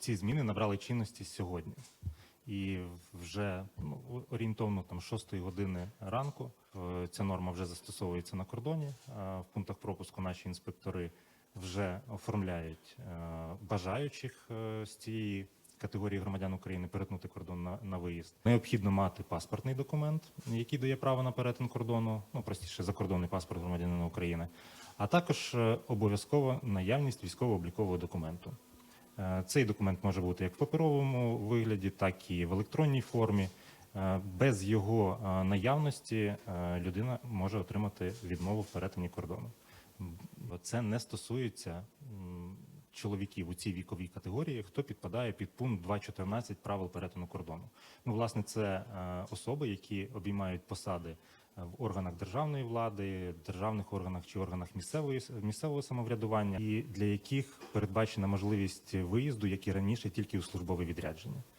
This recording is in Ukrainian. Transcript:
ці зміни набрали чинності сьогодні. І вже ну, орієнтовно там 6 години ранку е, ця норма вже застосовується на кордоні. Е, В пунктах пропуску наші інспектори вже оформляють е, бажаючих з цієї категорії громадян України перетнути кордон на, на виїзд. Необхідно мати паспортний документ, який дає право на перетин кордону, ну простіше закордонний паспорт громадянина України, а також обов'язково наявність військово-облікового документу. Е, Цей документ може бути як в паперовому вигляді, так і в електронній формі. Е, Без його е, наявності людина може отримати відмову в перетині кордону. Це не стосується чоловіків у цій віковій категорії, хто підпадає під пункт 2.14 правил перетину кордону. Ну, власне, це особи, які обіймають посади в органах державної влади, державних органах чи органах місцевої місцевого самоврядування, і для яких передбачена можливість виїзду, як і раніше, тільки у службове відрядження.